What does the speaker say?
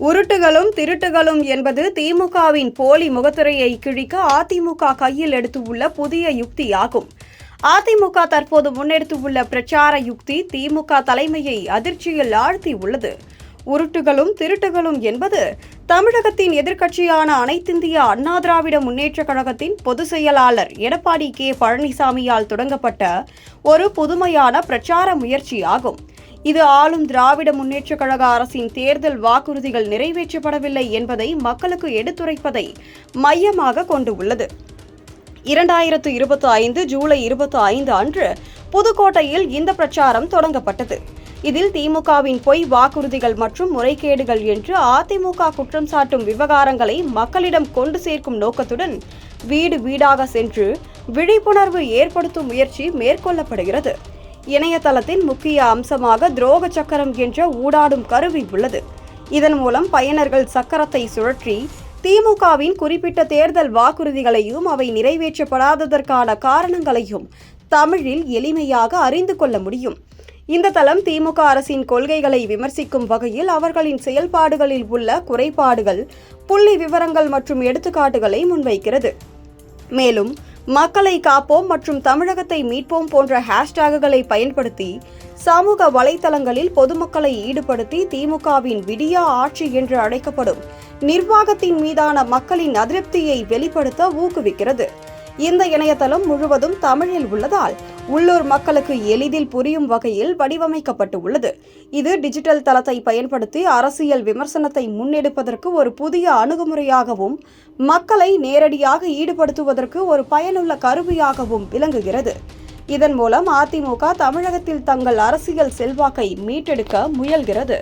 உருட்டுகளும் திருட்டுகளும் என்பது திமுகவின் போலி முகத்துறையை கிழிக்க அதிமுக கையில் எடுத்துள்ள புதிய யுக்தியாகும். அதிமுக தற்போது முன்னெடுத்துள்ள பிரச்சார யுக்தி திமுக தலைமையை அதிர்ச்சியில் ஆழ்த்தி உள்ளது உருட்டுகளும் திருட்டுகளும் என்பது தமிழகத்தின் எதிர்க்கட்சியான அனைத்திந்திய அண்ணா திராவிட முன்னேற்றக் கழகத்தின் பொதுச் செயலாளர் எடப்பாடி கே பழனிசாமியால் தொடங்கப்பட்ட ஒரு புதுமையான பிரச்சார முயற்சியாகும். இது ஆளும் திராவிட முன்னேற்றக் கழக அரசின் தேர்தல் வாக்குறுதிகள் நிறைவேற்றப்படவில்லை என்பதை மக்களுக்கு எடுத்துரைப்பதை மையமாக கொண்டு உள்ளது இரண்டாயிரத்து இருபத்தி ஐந்து ஜூலை இருபத்தி ஐந்து அன்று புதுக்கோட்டையில் இந்த பிரச்சாரம் தொடங்கப்பட்டது. இதில் திமுகவின் பொய் வாக்குறுதிகள் மற்றும் முறைகேடுகள் என்று அதிமுக குற்றம் சாட்டும் விவகாரங்களை மக்களிடம் கொண்டு சேர்க்கும் நோக்கத்துடன் வீடு வீடாக சென்று விழிப்புணர்வு ஏற்படுத்தும் முயற்சி மேற்கொள்ளப்படுகிறது. இணையதளத்தின் முக்கிய அம்சமாக துரோக சக்கரம் என்ற ஊடாடும் கருவி உள்ளது. இதன் மூலம் பயனர்கள் சக்கரத்தை சுழற்றி திமுகவின் குறிப்பிட்ட தேர்தல் வாக்குறுதிகளையும் அவை நிறைவேற்றப்படாததற்கான காரணங்களையும் தமிழில் எளிமையாக அறிந்து கொள்ள முடியும். இந்த தளம் திமுக அரசின் கொள்கைகளை விமர்சிக்கும் வகையில் அவர்களின் செயல்பாடுகளில் உள்ள குறைபாடுகள் புள்ளி விவரங்கள் மற்றும் எடுத்துக்காட்டுகளை முன்வைக்கிறது. மேலும் மக்களை காப்போம் மற்றும் தமிழகத்தை மீட்போம் போன்ற ஹேஷ்டேகுகளை பயன்படுத்தி சமூக வலைதளங்களில் பொதுமக்களை ஈடுபடுத்தி திமுகவின் விடியா ஆட்சி என்று அழைக்கப்படும் நிர்வாகத்தின் மீதான மக்களின் அதிருப்தியை வெளிப்படுத்த ஊக்குவிக்கிறது. இந்த இணையதளம் முழுவதும் தமிழில் உள்ளதால் உள்ளூர் மக்களுக்கு எளிதில் புரியும் வகையில் வடிவமைக்கப்பட்டு உள்ளது இது டிஜிட்டல் தளத்தை பயன்படுத்தி அரசியல் விமர்சனத்தை முன்னெடுப்பதற்கு ஒரு புதிய அணுகுமுறையாகவும் மக்களை நேரடியாக ஈடுபடுத்துவதற்கு ஒரு பயனுள்ள கருவியாகவும் விளங்குகிறது. இதன் மூலம் அதிமுக தமிழகத்தில் தங்கள் அரசியல் செல்வாக்கை மீட்டெடுக்க முயல்கிறது.